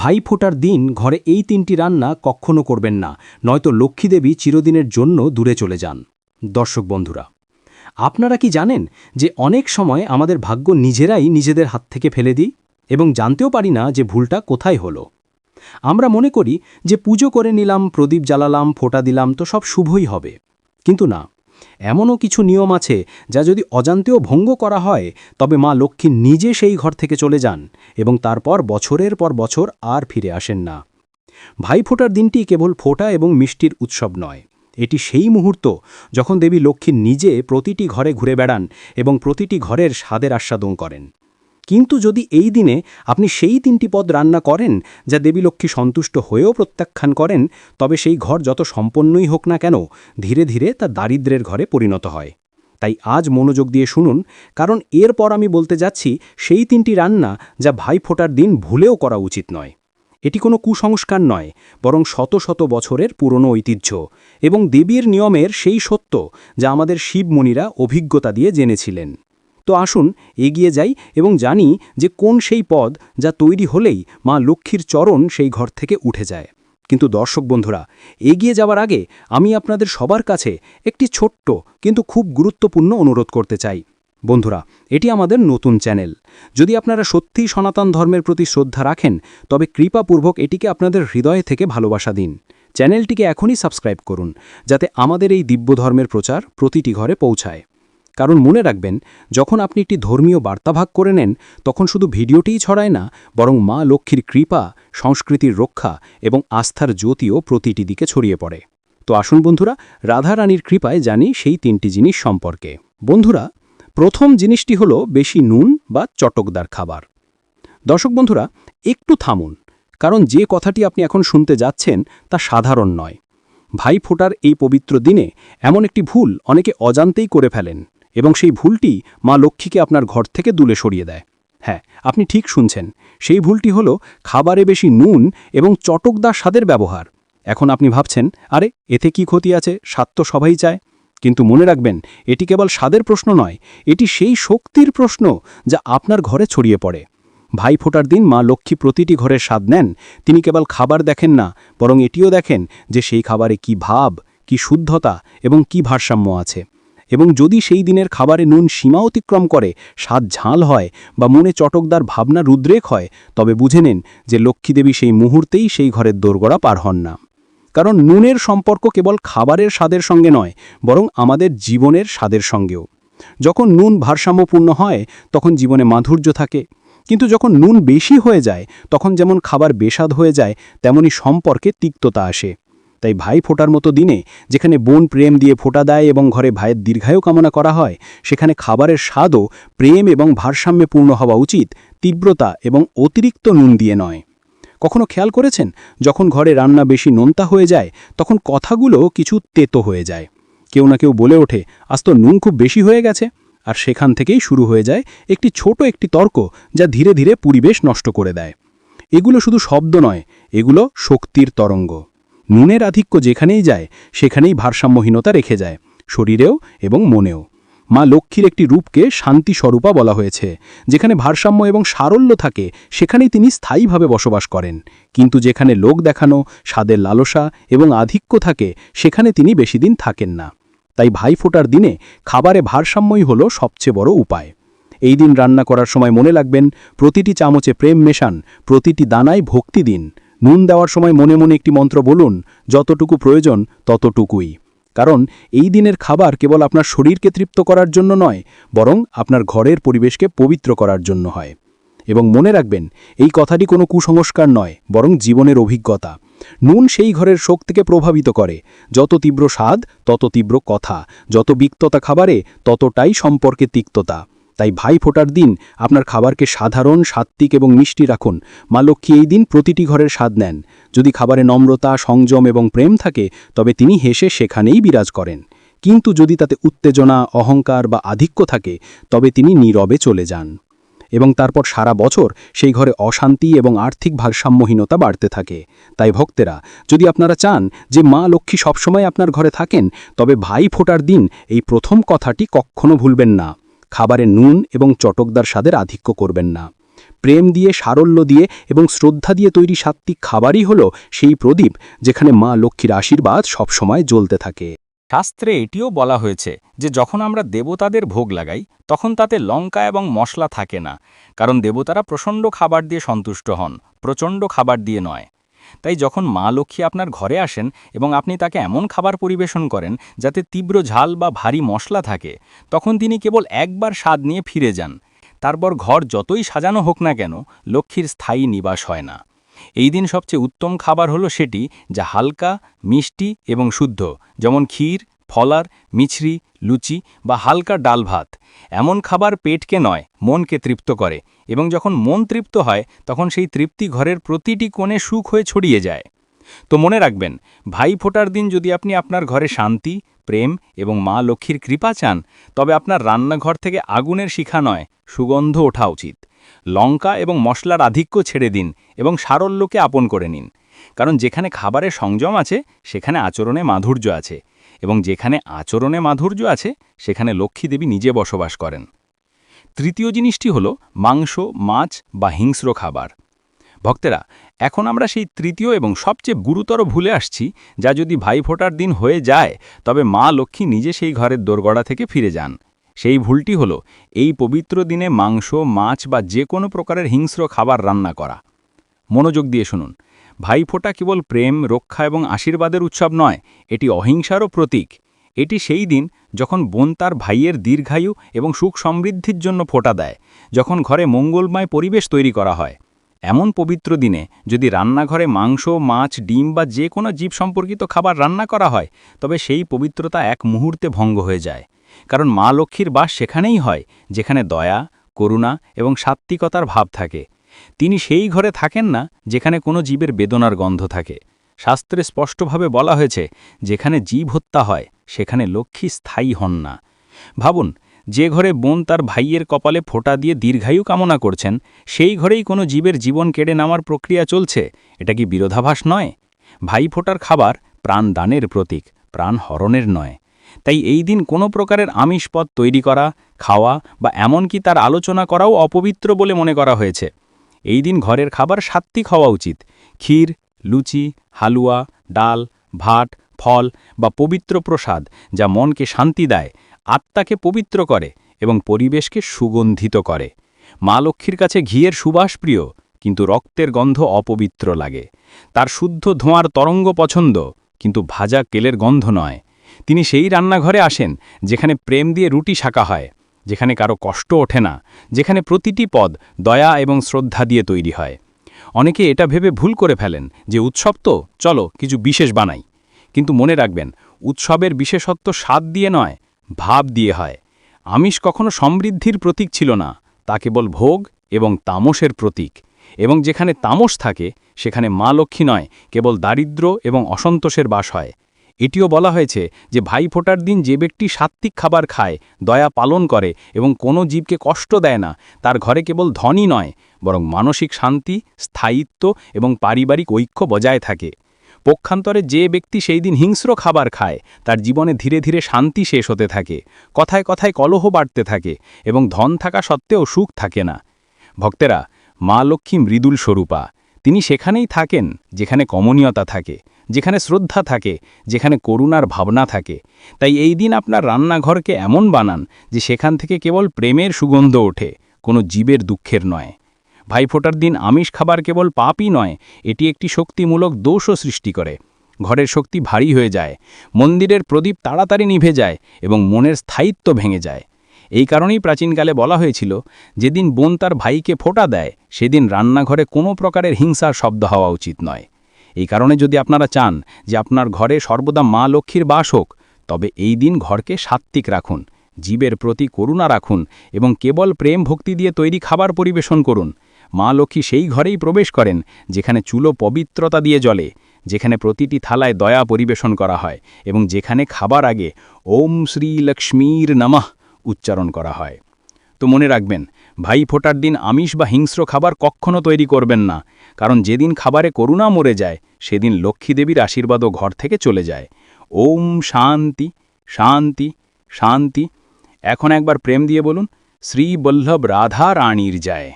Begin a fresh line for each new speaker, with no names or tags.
ভাই ফোটার দিন ঘরে এই তিনটি রান্না কখনো করবেন না, নয়তো লক্ষ্মীদেবী চিরদিনের জন্য দূরে চলে যান। দর্শক বন্ধুরা, আপনারা কি জানেন যে অনেক সময় আমাদের ভাগ্য নিজেরাই নিজেদের হাত থেকে ফেলে দিই এবং জানতেও পারি না যে ভুলটা কোথায় হলো? আমরা মনে করি যে পুজো করে নিলাম, প্রদীপ জ্বালালাম, ফোঁটা দিলাম তো সব শুভই হবে। কিন্তু না এমনও কিছু নিয়ম আছে যা যদি অজান্তেও ভঙ্গ করা হয়, তবে মা লক্ষ্মী নিজে সেই ঘর থেকে চলে যান এবং তারপর বছরের পর বছর আর ফিরে আসেন না। ভাইফোঁটার দিনটি কেবল ফোঁটা এবং মিষ্টির উৎসব নয়, এটি সেই মুহূর্ত যখন দেবী লক্ষ্মী নিজে প্রতিটি ঘরে ঘুরে বেড়ান এবং প্রতিটি ঘরের স্বাদের আস্বাদন করেন। কিন্তু যদি এই দিনে আপনি সেই তিনটি পদ রান্না করেন, যা দেবী লক্ষ্মী সন্তুষ্ট হয়েও প্রত্যাখ্যান করেন, তবে সেই ঘর যত সম্পন্নই হোক না কেন, ধীরে ধীরে তা দারিদ্রের ঘরে পরিণত হয়। তাই আজ মনোযোগ দিয়ে শুনুন, কারণ এরপর আমি বলতে যাচ্ছি, সেই তিনটি রান্না যা ভাই ফোটার দিন ভুলেও করা উচিত নয়। এটি কোনো কুসংস্কার নয়, বরং শত শত বছরের পুরনো ঐতিহ্য এবং দেবীর নিয়মের সেই সত্য যা আমাদের শিবমুনিরা অভিজ্ঞতা দিয়ে জেনেছিলেন। তো আসুন এগিয়ে যাই এবং জানি যে কোন সেই পদ যা তৈরি হলেই মা লক্ষ্মীর চরণ সেই ঘর থেকে উঠে যায়। কিন্তু দর্শক বন্ধুরা, এগিয়ে যাওয়ার আগে আমি আপনাদের সবার কাছে একটি ছোট্ট কিন্তু খুব গুরুত্বপূর্ণ অনুরোধ করতে চাই। বন্ধুরা, এটি আমাদের নতুন চ্যানেল। যদি আপনারা সত্যিই সনাতন ধর্মের প্রতি শ্রদ্ধা রাখেন, তবে কৃপাপূর্বক এটিকে আপনাদের হৃদয় থেকে ভালোবাসা দিন। চ্যানেলটিকে এখনই সাবস্ক্রাইব করুন, যাতে আমাদের এই দিব্য ধর্মের প্রচার প্রতিটি ঘরে পৌঁছায়। কারণ মনে রাখবেন, যখন আপনি একটি ধর্মীয় বার্তা ভাগ করে নেন, তখন শুধু ভিডিওটিই ছড়ায় না, বরং মা লক্ষ্মীর কৃপা, সংস্কৃতির রক্ষা এবং আস্থার জ্যোতিও প্রতিটি দিকে ছড়িয়ে পড়ে। তো আসুন বন্ধুরা, রাধা রানীর কৃপায় জানি সেই তিনটি জিনিস সম্পর্কে। বন্ধুরা, প্রথম জিনিসটি হলো বেশি নুন বা চটকদার খাবার। দর্শক বন্ধুরা, একটু থামুন, কারণ যে কথাটি আপনি এখন শুনতে যাচ্ছেন তা সাধারণ নয়। ভাই ফোটার এই পবিত্র দিনে এমন একটি ভুল অনেকে অজান্তেই করে ফেলেন। এবং সেই ভুলটি মা লক্ষ্মীকে আপনার ঘর থেকে দূলে সরিয়ে দেয়। হ্যাঁ আপনি ঠিক শুনছেন। সেই ভুলটি হল খাবারে বেশি নুন এবং চটকদার স্বাদের ব্যবহার। এখন আপনি ভাবছেন, আরে, এতে কি ক্ষতি আছে? স্বাদ তো সবাই চায়। কিন্তু মনে রাখবেন, এটি কেবল স্বাদের প্রশ্ন নয়, এটি সেই শক্তির প্রশ্ন যা আপনার ঘরে ছড়িয়ে পড়ে। ভাই ফোটার দিন মা লক্ষ্মী প্রতিটি ঘরের স্বাদ নেন, তিনি কেবল খাবার দেখেন না, বরং এটিও দেখেন যে সেই খাবারে কি ভাব, কি শুদ্ধতা এবং কি ভারসাম্য আছে। এবং যদি সেই দিনের খাবারে নুন সীমা অতিক্রম করে, স্বাদ ঝাল হয় বা মনে চটকদার ভাবনা রুদ্রেক হয়, তবে বুঝে নেন যে লক্ষ্মীদেবী সেই মুহূর্তেই সেই ঘরের দোরগড়া পার হন না। কারণ নুনের সম্পর্ক কেবল খাবারের স্বাদের সঙ্গে নয়, বরং আমাদের জীবনের স্বাদের সঙ্গেও। যখন নুন ভারসাম্যপূর্ণ হয়, তখন জীবনে মাধুর্য থাকে। কিন্তু যখন নুন বেশি হয়ে যায়, তখন যেমন খাবার বেসাদ হয়ে যায়, তেমনি সম্পর্কে তিক্ততা আসে। তাই ভাই ফোটার মতো দিনে যেখানে বোন প্রেম দিয়ে ফোটা দেয় এবং ঘরে ভাইয়ের দীর্ঘায়ু কামনা করা হয়, সেখানে খাবারের স্বাদও প্রেম এবং ভারসাম্যে পূর্ণ হওয়া উচিত, তীব্রতা এবং অতিরিক্ত নুন দিয়ে নয়। কখনো খেয়াল করেছেন? যখন ঘরে রান্না বেশি নোনতা হয়ে যায়, তখন কথাগুলো কিছু তেতো হয়ে যায়। কেউ না কেউ বলে ওঠে, আজ তো নুন খুব বেশি হয়ে গেছে। আর সেখান থেকেই শুরু হয়ে যায় একটি ছোট একটি তর্ক, যা ধীরে ধীরে পরিবেশ নষ্ট করে দেয়। এগুলো শুধু শব্দ নয়, এগুলো শক্তির তরঙ্গ। নুনের আধিক্য যেখানেই যায়, সেখানেই ভারসাম্যহীনতা রেখে যায়, শরীরেও এবং মনেও। মা লক্ষ্মীর একটি রূপকে শান্তি স্বরূপা বলা হয়েছে, যেখানে ভারসাম্য এবং সারল্য থাকে, সেখানেই তিনি স্থায়ীভাবে বসবাস করেন। কিন্তু যেখানে লোক দেখানো, স্বাদের লালসা এবং আধিক্য থাকে, সেখানে তিনি বেশি দিন থাকেন না। তাই ভাই ফোটার দিনে খাবারে ভারসাম্যই হল সবচেয়ে বড় উপায়। এই দিন রান্না করার সময় মনে লাগবেন, প্রতিটি চামচে প্রেম মেশান, প্রতিটি দানায় ভক্তি দিন। নুন দেওয়ার সময় মনে মনে একটি মন্ত্র বলুন, যতটুকু প্রয়োজন ততটুকুই। কারণ এই দিনের খাবার কেবল আপনার শরীরকে তৃপ্ত করার জন্য নয়, বরং আপনার ঘরের পরিবেশকে পবিত্র করার জন্য হয়। এবং মনে রাখবেন, এই কথাটি কোনো কুসংস্কার নয়, বরং জীবনের অভিজ্ঞতা। নুন সেই ঘরের শক্তিকে প্রভাবিত করে। যত তীব্র স্বাদ, তত তীব্র কথা। যত বিক্ততা খাবারে, ততটাই সম্পর্কে তিক্ততা। তাই ভাই ফোটার দিন আপনার খাবারকে সাধারণ, সাত্ত্বিক এবং মিষ্টি রাখুন। মা লক্ষ্মী এই দিন প্রতিটি ঘরের স্বাদ নেন। যদি খাবারে নম্রতা, সংযম এবং প্রেম থাকে, তবে তিনি হেসে সেখানেই বিরাজ করেন। কিন্তু যদি তাতে উত্তেজনা, অহংকার বা আধিক্য থাকে, তবে তিনি নীরবে চলে যান। এবং তারপর সারা বছর সেই ঘরে অশান্তি এবং আর্থিক ভারসাম্যহীনতা বাড়তে থাকে। তাই ভক্তেরা, যদি আপনারা চান যে মা লক্ষ্মী সবসময় আপনার ঘরে থাকেন, তবে ভাই ফোটার দিন এই প্রথম কথাটি কখনো ভুলবেন না। খাবারে নুন এবং চটকদার স্বাদের আধিক্য করবেন না। প্রেম দিয়ে, সারল্য দিয়ে এবং শ্রদ্ধা দিয়ে তৈরি সাত্ত্বিক খাবারই হল সেই প্রদীপ যেখানে মা লক্ষ্মীর আশীর্বাদ সবসময় জ্বলতে থাকে।
শাস্ত্রে এটিও বলা হয়েছে যে, যখন আমরা দেবতাদের ভোগ লাগাই, তখন তাতে লঙ্কা এবং মশলা থাকে না, কারণ দেবতারা প্রচণ্ড খাবার দিয়ে সন্তুষ্ট হন, প্রচণ্ড খাবার দিয়ে নয়। তাই যখন মা লক্ষ্মী আপনার ঘরে আসেন এবং আপনি তাকে এমন খাবার পরিবেশন করেন যাতে তীব্র ঝাল বা ভারী মশলা থাকে, তখন তিনি কেবল একবার স্বাদ নিয়ে ফিরে যান। তারপর ঘর যতই সাজানো হোক না কেন, লক্ষ্মীর স্থায়ী নিবাস হয় না। এই দিন সবচেয়ে উত্তম খাবার হলো সেটি, যা হালকা, মিষ্টি এবং শুদ্ধ, যেমন ক্ষীর ফলার, মিছরি, লুচি বা হালকা ডাল ভাত। এমন খাবার পেটকে নয়, মনকে তৃপ্ত করে এবং যখন মন তৃপ্ত হয়, তখন সেই তৃপ্তি ঘরের প্রতিটি কোণে সুখ হয়ে ছড়িয়ে যায়। তো মনে রাখবেন, ভাই ফোটার দিন যদি আপনি আপনার ঘরে শান্তি, প্রেম এবং মা লক্ষ্মীর কৃপা চান, তবে আপনার রান্নাঘর থেকে আগুনের শিখা নয়, সুগন্ধ ওঠা উচিত। লঙ্কা এবং মশলার আধিক্য ছেড়ে দিন এবং সারল্যকে আপন করে নিন। কারণ যেখানে খাবারের সংযম আছে, সেখানে আচরণে মাধুর্য আছে। এবং যেখানে আচরণে মাধুর্য আছে, সেখানে লক্ষ্মী দেবী নিজে বসবাস করেন। তৃতীয় জিনিসটি হল মাংস, মাছ বা হিংস্র খাবার। ভক্তেরা, এখন আমরা সেই তৃতীয় এবং সবচেয়ে গুরুতর ভুলে আসছি, যা যদি ভাই ফোটার দিন হয়ে যায়, তবে মা লক্ষ্মী নিজে সেই ঘরের দোরগড়া থেকে ফিরে যান। সেই ভুলটি হল এই পবিত্র দিনে মাংস, মাছ বা যে কোনো প্রকারের হিংস্র খাবার রান্না করা। মনোযোগ দিয়ে শুনুন। ভাইফোঁটা কেবল প্রেম, রক্ষা এবং আশীর্বাদের উৎসব নয়, এটি অহিংসারও প্রতীক। এটি সেই দিন যখন বোন তার ভাইয়ের দীর্ঘায়ু এবং সুখ সমৃদ্ধির জন্য ফোঁটা দেয়, যখন ঘরে মঙ্গলময় পরিবেশ তৈরি করা হয়। এমন পবিত্র দিনে যদি রান্নাঘরে মাংস, মাছ, ডিম বা যে কোনো জীব সম্পর্কিত খাবার রান্না করা হয়, তবে সেই পবিত্রতা এক মুহূর্তে ভঙ্গ হয়ে যায়। কারণ মা লক্ষ্মীর বাস সেখানেই হয়, যেখানে দয়া, করুণা এবং সাত্ত্বিকতার ভাব থাকে। তিনি সেই ঘরে থাকেন না যেখানে কোনো জীবের বেদনার গন্ধ থাকে। শাস্ত্রে স্পষ্টভাবে বলা হয়েছে, যেখানে জীব হত্যা হয়, সেখানে লক্ষ্মী স্থায়ী হন না। ভাবুন, যে ঘরে বোন তার ভাইয়ের কপালে ফোঁটা দিয়ে দীর্ঘায়ু কামনা করছেন, সেই ঘরেই কোনো জীবের জীবন কেড়ে নেওয়ার প্রক্রিয়া চলছে? এটা কি বিরোধাভাস নয়? ভাই ফোটার খাবার প্রাণ দানের প্রতীক, প্রাণ হরণের নয়। তাই এই দিন কোনো প্রকারের আমিষ পদ তৈরি করা, খাওয়া বা এমনকি তার আলোচনা করাও অপবিত্র বলে মনে করা হয়েছে। এই দিন ঘরের খাবার সাত্ত্বিক হওয়া উচিত। ক্ষীর, লুচি, হালুয়া, ডাল, ভাত, ফল বা পবিত্র প্রসাদ যা মনকে শান্তি দেয়, আত্মাকে পবিত্র করে এবং পরিবেশকে সুগন্ধিত করে। মা লক্ষ্মীর কাছে ঘিয়ের সুবাস প্রিয়, কিন্তু রক্তের গন্ধ অপবিত্র লাগে। তার শুদ্ধ ধোঁয়ার তরঙ্গ পছন্দ, কিন্তু ভাজা কেলের গন্ধ নয়। তিনি সেই রান্নাঘরে আসেন, যেখানে প্রেম দিয়ে রুটি শাকা হয়। যেখানে কারও কষ্ট ওঠে না, যেখানে প্রতিটি পদ দয়া এবং শ্রদ্ধা দিয়ে তৈরি হয়। অনেকে এটা ভেবে ভুল করে ফেলেন যে উৎসব তো, চলো, কিছু বিশেষ বানাই। কিন্তু মনে রাখবেন, উৎসবের বিশেষত্ব স্বাদ দিয়ে নয়, ভাব দিয়ে হয়। আমিষ কখনো সমৃদ্ধির প্রতীক ছিল না, তা কেবল ভোগ এবং তামসের প্রতীক। এবং যেখানে তামস থাকে, সেখানে মা লক্ষ্মী নয়, কেবল দারিদ্র এবং অসন্তোষের বাস হয়। এটিও বলা হয়েছে যে ভাই ফোটার দিন যে ব্যক্তি সাত্ত্বিক খাবার খায়, দয়া পালন করে এবং কোনো জীবকে কষ্ট দেয় না, তার ঘরে কেবল ধনই নয়, বরং মানসিক শান্তি, স্থায়িত্ব এবং পারিবারিক ঐক্য বজায় থাকে। পক্ষান্তরে যে ব্যক্তি সেই দিন হিংস্র খাবার খায়, তার জীবনে ধীরে ধীরে শান্তি শেষ হতে থাকে, কথায় কথায় কলহ বাড়তে থাকে এবং ধন থাকা সত্ত্বেও সুখ থাকে না। ভক্তেরা, মা লক্ষ্মী মৃদুল স্বরূপা, তিনি সেখানেই থাকেন, যেখানে কমনীয়তা থাকে। যেখানে শ্রদ্ধা থাকে, যেখানে করুণার ভাবনা থাকে। তাই এই দিন আপনার রান্নাঘরকে এমন বানান যে সেখান থেকে কেবল প্রেমের সুগন্ধ ওঠে, কোনো জীবের দুঃখের নয়। ভাইফোঁটার দিন আমিষ খাবার কেবল পাপই নয়, এটি একটি শক্তিমূলক দোষও সৃষ্টি করে। ঘরের শক্তি ভারী হয়ে যায়, মন্দিরের প্রদীপ তাড়াতাড়ি নিভে যায় এবং মনের স্থায়িত্ব ভেঙে যায়। এই কারণেই প্রাচীনকালে বলা হয়েছিল, যেদিন বোন তার ভাইকে ফোটা দেয়, সেদিন রান্নাঘরে কোনো প্রকারের হিংসার শব্দ হওয়া উচিত নয়। এই কারণে যদি আপনারা চান যে আপনার ঘরে সর্বদা মা লক্ষ্মীর বাস হোক, তবে এই দিন ঘরকে সাত্ত্বিক রাখুন, জীবের প্রতি করুণা রাখুন এবং কেবল প্রেম ভক্তি দিয়ে তৈরি খাবার পরিবেশন করুন। মা লক্ষ্মী সেই ঘরেই প্রবেশ করেন, যেখানে চুলো পবিত্রতা দিয়ে জ্বলে, যেখানে প্রতিটি থালায় দয়া পরিবেশন করা হয় এবং যেখানে খাবার আগে ওম শ্রী লক্ষ্মীর নমঃ উচ্চারণ করা হয়। মনে রাখবেন, ভাই ফোটার দিন আমিষ বা হিংস্র খাবার কখনও তৈরি করবেন না, কারণ যেদিন খাবারে করুণা মরে যায়, সেদিন লক্ষ্মীদেবীর আশীর্বাদও ঘর থেকে চলে যায়। ওম শান্তি শান্তি শান্তি। এখন একবার প্রেম দিয়ে বলুন শ্রীবল্লভ রাধা রানীর যায়